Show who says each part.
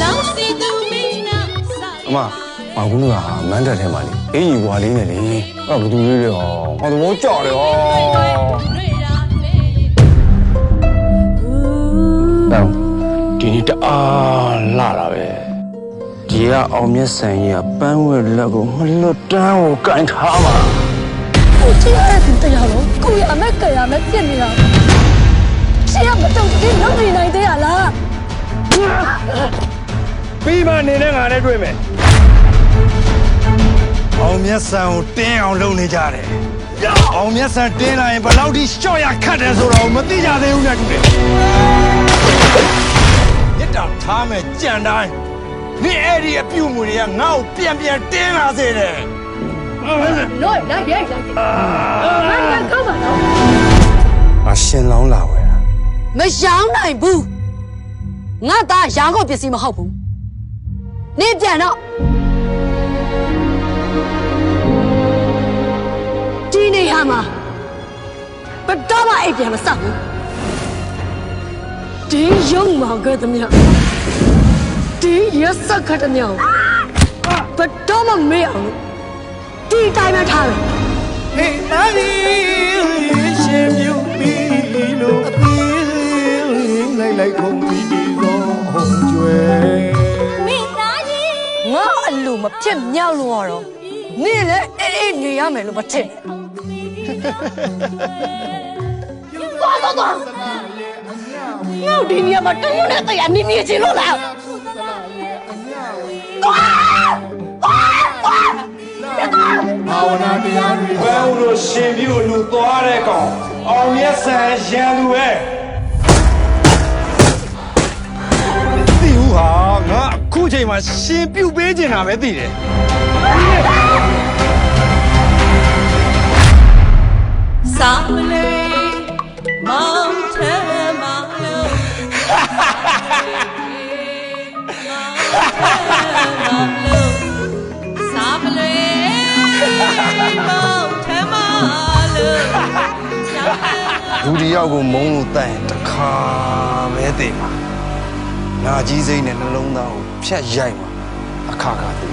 Speaker 1: လောင်စီသူမင်းနာစာ
Speaker 2: အမမကူကမန်းတက်ထဲမှာလေအေးကြီးဘွာလေးနဲ့လေအဲ့ဒါဘယ်သူလေးလဲဟောငါသဘောကျတယ်ဟော
Speaker 1: တွေ့တာလေ
Speaker 2: တော့ဒီနေ့တအားလာတာပဲဒီကအောင်မြတ်ဆန်ကြီးကပန်းဝဲလက်ကိုမလွတ်တမ်းကိုကင်ထားမှာ
Speaker 3: ကိုချစ်ရတဲ့သူတရားလုံးကိုရမဲ့ကြရမဲ့ပြစ်နေတာချစ်ရမတော့ဒီလုံးနေနိုင်သေးရလား
Speaker 2: ပြီးမှနေနဲ့ငါနဲ့တွေ့မယ်
Speaker 4: အောင်မြတ်ဆန်ကိုတင်းအောင်လုပ်နေကြတယ်အောင်မြတ်ဆန်တင်းလာရင်ဘယ်လောက်ထိရှော့ရခတ်တယ်ဆိုတော့မသိကြသေးဘူးနဲ့တူတယ်မြစ်တာထားမဲ့ကြံတိုင်းဒီအဲ့ဒီအပြုတ်မှုတွေကငါ့ကိုပြန်ပြန်တင်းလာစေတယ်
Speaker 3: လို့လိုက်ရိုက်လိုက်မင်းကကောက်ပါတော့
Speaker 2: အရှင်လောင်းလာဝဲတာ
Speaker 3: မရောင်းနိုင်ဘူး ငါသားရောင်းကုန်ပစ္စည်းမဟုတ်ဘူးနေပြန်တော့ဒီနေရာမှာဘယ်တော့မှအိပ်ပြန်မစဘူးဒီရုံမောင်ကတည်းကဒီရစခတ်တဲ့မြောင်ဘယ်တော့မှမေ့အောင်လို့ဒီတိုင်းပဲထားတယ်
Speaker 4: ဟေးနာရီရှင်မြူပြီးလို့အသေးလိုက်လိုက်ခုံ
Speaker 3: အလိုမဖြစ်မြောက်လို့ရတော့နေလေအေးအေးနေရမယ်လို့မထင်သွားတော့တော့ငါတို့ဒီနေရာမှာတုံးနဲ့တရားနေနေချင်လို့လား
Speaker 4: ဘာဝနာတရားတွေဘယ်လိုရှင်ပြူလူသွားတဲ့ကောင်အောင်မြတ်ဆန်ရန်သူပဲ ခုချိန်မှာရှင်ပြူပေးချင်တာပဲသိတယ်
Speaker 1: စာမလေးမောင်ထဲမှာလို့စာမလေးမောင်ထဲမှာလို့
Speaker 4: လူဒီယောက်ကိုမုန်းလို့တိုင်ရင်တစ်ခါပဲသိမှာ နာကြီးစိမ့်နဲ့နှလုံးသားကိုဖြတ်ရိုက်မှာအခါခါသိ